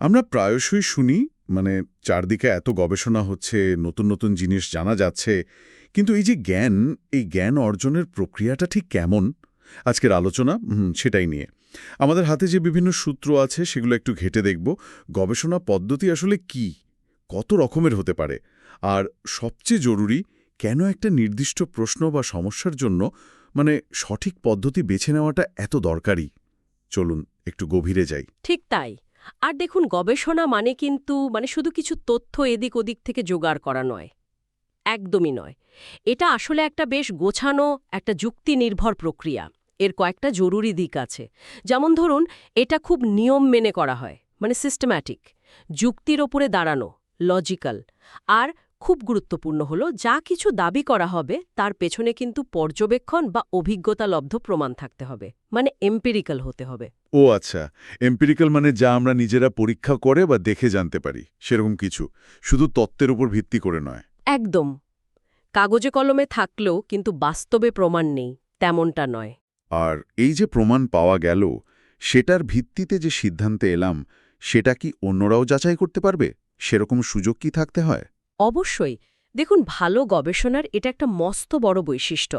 আমরা প্রায়শই শুনি মানে চারদিকে এত গবেষণা হচ্ছে, নতুন নতুন জিনিস জানা যাচ্ছে, কিন্তু এই যে জ্ঞান, এই জ্ঞান অর্জনের প্রক্রিয়াটা ঠিক কেমন? আজকের আলোচনা সেটাই নিয়ে। আমাদের হাতে যে বিভিন্ন সূত্র আছে, সেগুলো একটু ঘেটে দেখব। গবেষণা পদ্ধতি আসলে কি? কত রকমের হতে পারে? আর সবচেয়ে জরুরি, কেন একটা নির্দিষ্ট প্রশ্ন বা সমস্যার জন্য মানে সঠিক পদ্ধতি বেছে নেওয়াটা এত দরকারি? চলুন, একটু গভীরে যাই। ঠিক তাই। আর দেখুন, গবেষণা মানে কিন্তু মানে শুধু কিছু তথ্য এদিক ওদিক থেকে জোগাড় করা নয়। একদমই নয়। এটা আসলে একটা বেশ গোছানো, একটা যুক্তি নির্ভর প্রক্রিয়া। এর কয়েকটা জরুরি দিক আছে। যেমন ধরুন, এটা খুব নিয়ম মেনে করা হয় মানে সিস্টেম্যাটিক যুক্তির ওপরে দাঁড়ানো লজিক্যাল আর খুব গুরুত্বপূর্ণ হলো, যা কিছু দাবি করা হবে, তার পেছনে কিন্তু পর্যবেক্ষণ বা অভিজ্ঞতালব্ধ প্রমাণ থাকতে হবে মানে এম্পিরিক্যাল হতে হবে। ও আচ্ছা এম্পিরিক্যাল মানে যা আমরা নিজেরা পরীক্ষা করে বা দেখে জানতে পারি সেরকম কিছু। শুধু তত্ত্বের উপর ভিত্তি করে নয়। একদম। কাগজে কলমে থাকলেও কিন্তু বাস্তবে প্রমাণ নেই তেমনটা নয়। আর এই যে প্রমাণ পাওয়া গেল সেটার ভিত্তিতে যে সিদ্ধান্তে এলাম সেটা কি অন্যরাও যাচাই করতে পারবে? সেরকম সুযোগ কি থাকতে হয়? অবশ্যই। দেখুন ভালো গবেষণার এটা একটা মস্ত বড় বৈশিষ্ট্য।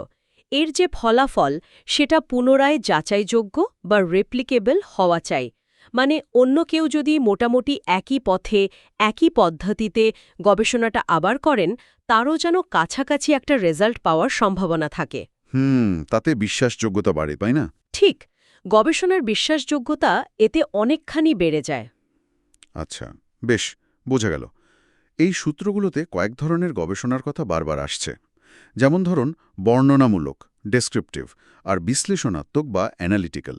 এর যে ফলাফল সেটা পুনরায় যাচাইযোগ্য বা রেপ্লিকেবল হওয়া চাই। মানে অন্য কেউ যদি মোটামুটি একই পথে একই পদ্ধতিতে গবেষণাটা আবার করেন তারও যেন কাছাকাছি একটা রেজাল্ট পাওয়ার সম্ভাবনা থাকে। হুম তাতে বিশ্বাসযোগ্যতা বাড়ে তাই না? ঠিক গবেষণার বিশ্বাসযোগ্যতা এতে অনেকখানি বেড়ে যায়। আচ্ছা বেশ বোঝা গেল। এই সূত্রগুলোতে কয়েক ধরনের গবেষণার কথা বারবার আসছে। যেমন ধরুন, বর্ণনামূলক ডেসক্রিপটিভ আর বিশ্লেষণাত্মক বা অ্যানালিটিক্যাল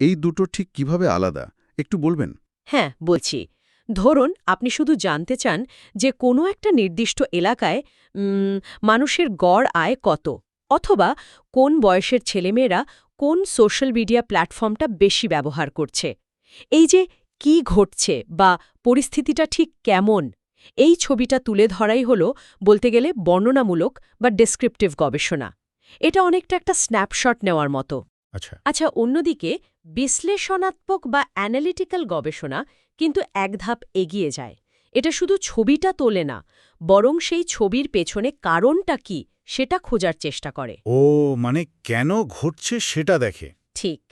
এই দুটো ঠিক কীভাবে আলাদা? একটু বলবেন? হ্যাঁ বলছি। ধরুন, আপনি শুধু জানতে চান যে কোনো একটা নির্দিষ্ট এলাকায় মানুষের গড় আয় কত, অথবা কোন বয়সের ছেলেমেয়েরা কোন সোশ্যাল মিডিয়া প্ল্যাটফর্মটা বেশি ব্যবহার করছে। এই যে কি ঘটছে বা পরিস্থিতিটা ঠিক কেমন এই ছবিটা তুলে ধরাই হলো বলতে গেলে বর্ণনামূলক বা ডেসক্রিপটিভ গবেষণা। এটা অনেকটা একটা স্ন্যাপশট নেওয়ার মতো। আচ্ছা। আচ্ছা অন্যদিকে বিশ্লেষণাত্মক বা অ্যানালিটিক্যাল গবেষণা কিন্তু এক ধাপ এগিয়ে যায়। এটা শুধু ছবিটা তোলে না বরং সেই ছবির পেছনে কারণটা কি সেটা খোঁজার চেষ্টা করে। ও মানে কেন ঘটছে সেটা দেখে। ঠিক।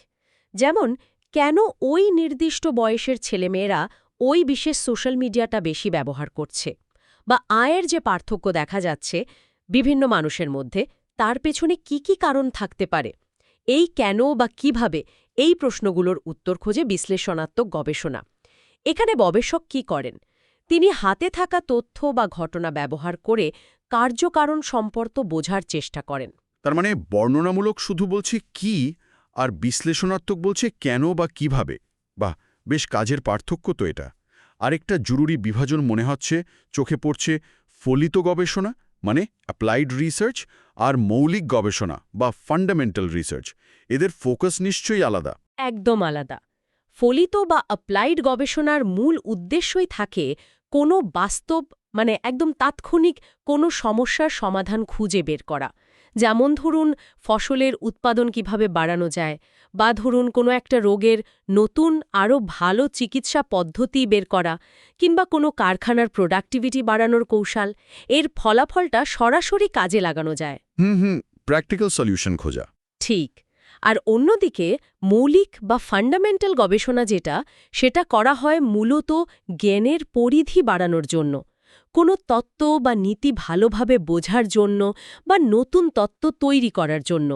যেমন কেন ওই নির্দিষ্ট বয়সের ছেলেমেয়েরা ওই বিশেষ সোশ্যাল মিডিয়াটা বেশি ব্যবহার করছে বা আয়ের যে পার্থক্য দেখা যাচ্ছে বিভিন্ন মানুষের মধ্যে, তার পেছনে কি কি কারণ থাকতে পারে? এই কেন বা কীভাবে এই প্রশ্নগুলোর উত্তর খোঁজে বিশ্লেষণাত্মক গবেষণা। এখানে গবেষক কি করেন? তিনি হাতে থাকা তথ্য বা ঘটনা ব্যবহার করে কার্যকারণ সম্পর্ক বোঝার চেষ্টা করেন। তার মানে বর্ণনামূলক শুধু বলছে কি আর বিশ্লেষণাত্মক বলছে কেন বা কীভাবে? বা বেশ কাজের পার্থক্য তো এটা। আরেকটা জরুরি বিভাজন মনে হচ্ছে, চোখে পড়ছে ফলিত গবেষণা মানে অ্যাপ্লাইড রিসার্চ আর মৌলিক গবেষণা বা ফান্ডামেন্টাল রিসার্চ এদের ফোকাস নিশ্চয়ই আলাদা। একদম আলাদা। ফলিত বা অ্যাপ্লাইড গবেষণার মূল উদ্দেশ্যই থাকে কোনো বাস্তব মানে একদম তাৎক্ষণিক কোনো সমস্যার সমাধান খুঁজে বের করা। যেমন ধরুন ফসলের উৎপাদন কীভাবে বাড়ানো যায় বা ধরুন কোনো একটা রোগের নতুন আরও ভালো চিকিৎসা পদ্ধতি বের করা কিংবা কোনো কারখানার প্রোডাক্টিভিটি বাড়ানোর কৌশল এর ফলাফলটা সরাসরি কাজে লাগানো যায়। হুম হুম প্র্যাকটিক্যাল সলিউশন খোঁজা। ঠিক। আর অন্যদিকে মৌলিক বা ফান্ডামেন্টাল গবেষণা যেটা সেটা করা হয় মূলত জ্ঞানের পরিধি বাড়ানোর জন্য। কোনো তত্ত্ব বা নীতি ভালোভাবে বোঝার জন্য বা নতুন তত্ত্ব তৈরি করার জন্য।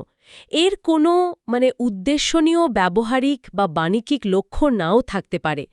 এর কোনো মানে উদ্দেশ্যনীয় ব্যবহারিক বা বাণিজ্যিক লক্ষ্য নাও থাকতে পারে।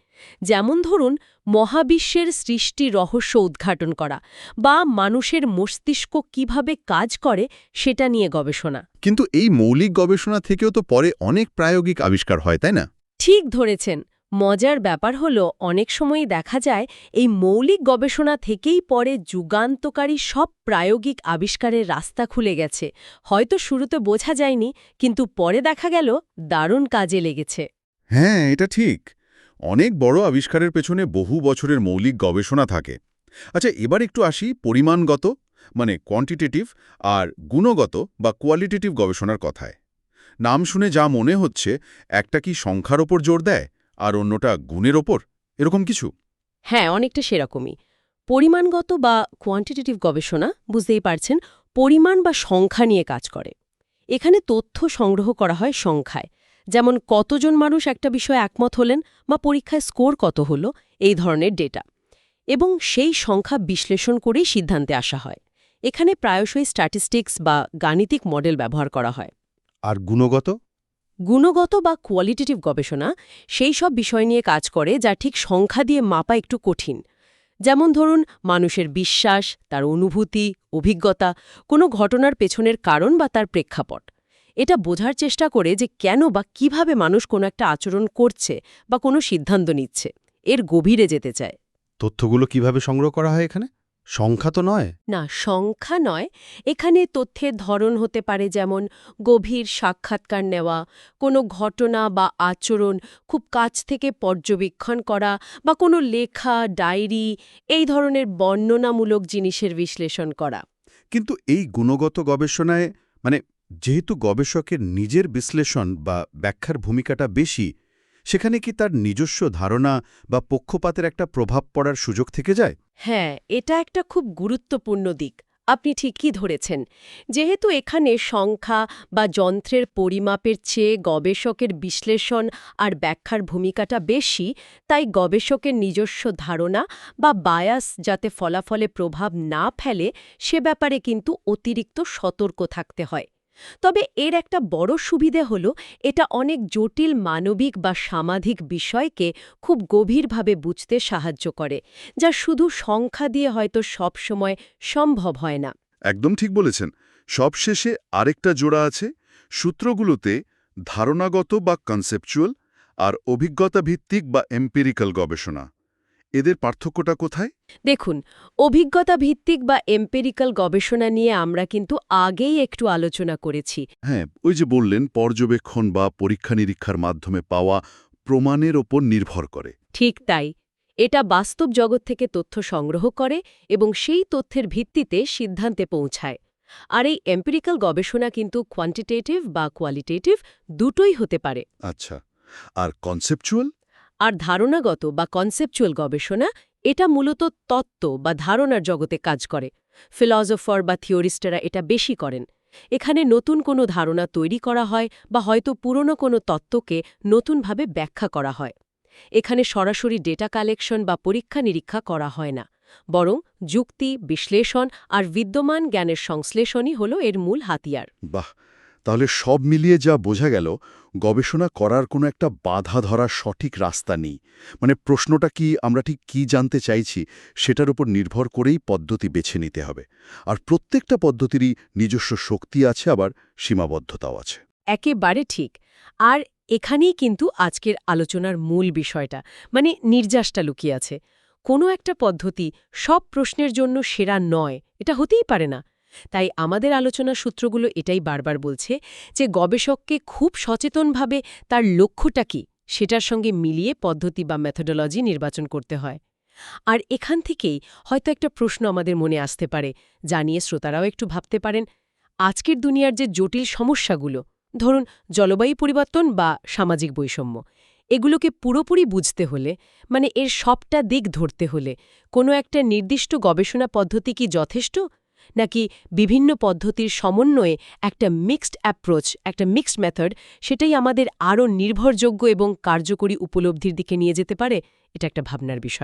যেমন ধরুন মহাবিশ্বের সৃষ্টি রহস্য উদ্ঘাটন করা বা মানুষের মস্তিষ্ক কীভাবে কাজ করে সেটা নিয়ে গবেষণা। কিন্তু এই মৌলিক গবেষণা থেকেও তো পরে অনেক প্রায়োগিক আবিষ্কার হয় তাই না? ঠিক ধরেছেন। মজার ব্যাপার হলো, অনেক সময়ই দেখা যায় এই মৌলিক গবেষণা থেকেই পরে যুগান্তকারী সব প্রায়োগিক আবিষ্কারের রাস্তা খুলে গেছে। হয়তো শুরুতে বোঝা যায়নি, কিন্তু পরে দেখা গেল দারুণ কাজে লেগেছে। হ্যাঁ এটা ঠিক। অনেক বড় আবিষ্কারের পেছনে বহু বছরের মৌলিক গবেষণা থাকে। আচ্ছা এবার একটু আসি পরিমাণগত মানে কোয়ান্টিটেটিভ আর গুণগত বা কোয়ালিটেটিভ গবেষণার কথায়। নাম শুনে যা মনে হচ্ছে, একটা কি সংখ্যার ওপর জোর দেয়? আর অন্যটা গুণের ওপর? এরকম কিছু? হ্যাঁ অনেকটা সেরকমই। পরিমাণগত বা কোয়ান্টিটেটিভ গবেষণা বুঝতেই পারছেন পরিমাণ বা সংখ্যা নিয়ে কাজ করে। এখানে তথ্য সংগ্রহ করা হয় সংখ্যায়। যেমন কতজন মানুষ একটা বিষয়ে একমত হলেন বা পরীক্ষায় স্কোর কত হলো এই ধরনের ডেটা। এবং সেই সংখ্যা বিশ্লেষণ করেই সিদ্ধান্তে আসা হয়। এখানে প্রায়শই স্ট্যাটিস্টিক্স বা গাণিতিক মডেল ব্যবহার করা হয়। আর গুণগত? গুণগত বা কোয়ালিটেটিভ গবেষণা সেই সব বিষয় নিয়ে কাজ করে যা ঠিক সংখ্যা দিয়ে মাপা একটু কঠিন। যেমন ধরুন, মানুষের বিশ্বাস, তার অনুভূতি, অভিজ্ঞতা, কোনো ঘটনার পেছনের কারণ বা তার প্রেক্ষাপট। এটা বোঝার চেষ্টা করে যে কেন বা কীভাবে মানুষ কোনো একটা আচরণ করছে বা কোনো সিদ্ধান্ত নিচ্ছে। এর গভীরে যেতে চায়। তথ্যগুলো কীভাবে সংগ্রহ করা হয় এখানে? সংখ্যা তো নয়। না সংখ্যা নয়। এখানে তথ্যের ধরন হতে পারে যেমন গভীর সাক্ষাৎকার নেওয়া কোনো ঘটনা বা আচরণ খুব কাছ থেকে পর্যবেক্ষণ করা বা কোনো লেখা ডায়েরি এই ধরনের বর্ণনামূলক জিনিসের বিশ্লেষণ করা। কিন্তু এই গুণগত গবেষণায় মানে যেহেতু গবেষকের নিজের বিশ্লেষণ বা ব্যাখ্যার ভূমিকাটা বেশি সেখানে কি তার নিজস্ব ধারণা বা পক্ষপাতের একটা প্রভাব পড়ার সুযোগ থেকে যায়? হ্যাঁ এটা একটা খুব গুরুত্বপূর্ণ দিক। আপনি ঠিকই ধরেছেন। যেহেতু এখানে সংখ্যা বা যন্ত্রের পরিমাপের চেয়ে গবেষকের বিশ্লেষণ আর ব্যাখ্যার ভূমিকাটা বেশি, তাই গবেষকের নিজস্ব ধারণা বা বায়াস যাতে ফলাফলে প্রভাব না ফেলে, সে ব্যাপারে কিন্তু অতিরিক্ত সতর্ক থাকতে হয়। তবে এর একটা বড় সুবিধে হল, এটা অনেক জটিল মানবিক বা সামাধিক বিষয়কে খুব গভীরভাবে বুঝতে সাহায্য করে, যা শুধু সংখ্যা দিয়ে হয়তো সব সময় সম্ভব হয় না। একদম ঠিক বলেছেন। সবশেষে আরেকটা জোড়া আছে, সূত্রগুলোতে ধারণাগত বা কনসেপচুয়াল আর অভিজ্ঞতা ভিত্তিক বা এম্পিরিক্যাল গবেষণা। এদের পার্থক্যটা কোথায়? দেখুন অভিজ্ঞতা ভিত্তিক বা এম্পেরিক্যাল গবেষণা নিয়ে আমরা কিন্তু আগেই একটু আলোচনা করেছি। হ্যাঁ ওই যে বললেন পর্যবেক্ষণ বা পরীক্ষা নিরীক্ষার মাধ্যমে পাওয়া প্রমাণের ওপর নির্ভর করে। ঠিক তাই। এটা বাস্তব জগৎ থেকে তথ্য সংগ্রহ করে এবং সেই তথ্যের ভিত্তিতে সিদ্ধান্তে পৌঁছায়। আর এই এম্পিরিক্যাল গবেষণা কিন্তু কোয়ান্টিটেটিভ বা কোয়ালিটেটিভ দুটোই হতে পারে। আচ্ছা আর কনসেপচুয়াল আর ধারণাগত বা কনসেপচুয়াল গবেষণা এটা মূলত তত্ত্ব বা ধারণার জগতে কাজ করে। ফিলসফার বা থিওরিস্টেরা এটা বেশি করেন। এখানে নতুন কোনো ধারণা তৈরি করা হয় বা হয়তো পুরনো কোনো তত্ত্বকে নতুনভাবে ব্যাখ্যা করা হয়। এখানে সরাসরি ডেটা কালেকশন বা পরীক্ষা নিরীক্ষা করা হয় না। বরং যুক্তি, বিশ্লেষণ আর বিদ্যমান জ্ঞানের সংশ্লেষণই হল এর মূল হাতিয়ার। বাহ! তাহলে সব মিলিয়ে যা বোঝা গেল, গবেষণা করার কোনো একটা বাধা ধরার সঠিক রাস্তা নেই। মানে প্রশ্নটা কি, আমরা ঠিক কি জানতে চাইছি, সেটার উপর নির্ভর করেই পদ্ধতি বেছে নিতে হবে। আর প্রত্যেকটা পদ্ধতিরই নিজস্ব শক্তি আছে, আবার সীমাবদ্ধতাও আছে। একেবারে ঠিক। আর এখানেই কিন্তু আজকের আলোচনার মূল বিষয়টা মানে নির্যাসটা লুকিয়ে আছে। কোনো একটা পদ্ধতি সব প্রশ্নের জন্য সেরা নয়, এটা হতেই পারে না। তাই আমাদের আলোচনা সূত্রগুলো এটাই বারবার বলছে যে গবেষককে খুব সচেতনভাবে তার লক্ষ্যটা কি সেটার সঙ্গে মিলিয়ে পদ্ধতি বা মেথোডোলজি নির্বাচন করতে হয়। আর এখান থেকেই হয়তো একটা প্রশ্ন আমাদের মনে আসতে পারে জানিয়ে শ্রোতারাও একটু ভাবতে পারেন। আজকের দুনিয়ার যে জটিল সমস্যাগুলো, ধরুন জলবায়ু পরিবর্তন বা সামাজিক বৈষম্য, এগুলোকে পুরোপুরি বুঝতে হলে মানে এর সবটা দিক ধরতে হলে, কোনো একটা নির্দিষ্ট গবেষণা পদ্ধতি কি যথেষ্ট? নাকি বিভিন্ন পদ্ধতির সমন্বয়ে একটা মিক্সড অ্যাপ্রোচ একটা মিক্সড মেথড সেটাই আমাদের আরও নির্ভরযোগ্য এবং কার্যকরী উপলব্ধির দিকে নিয়ে যেতে পারে? এটা একটা ভাবনার বিষয়।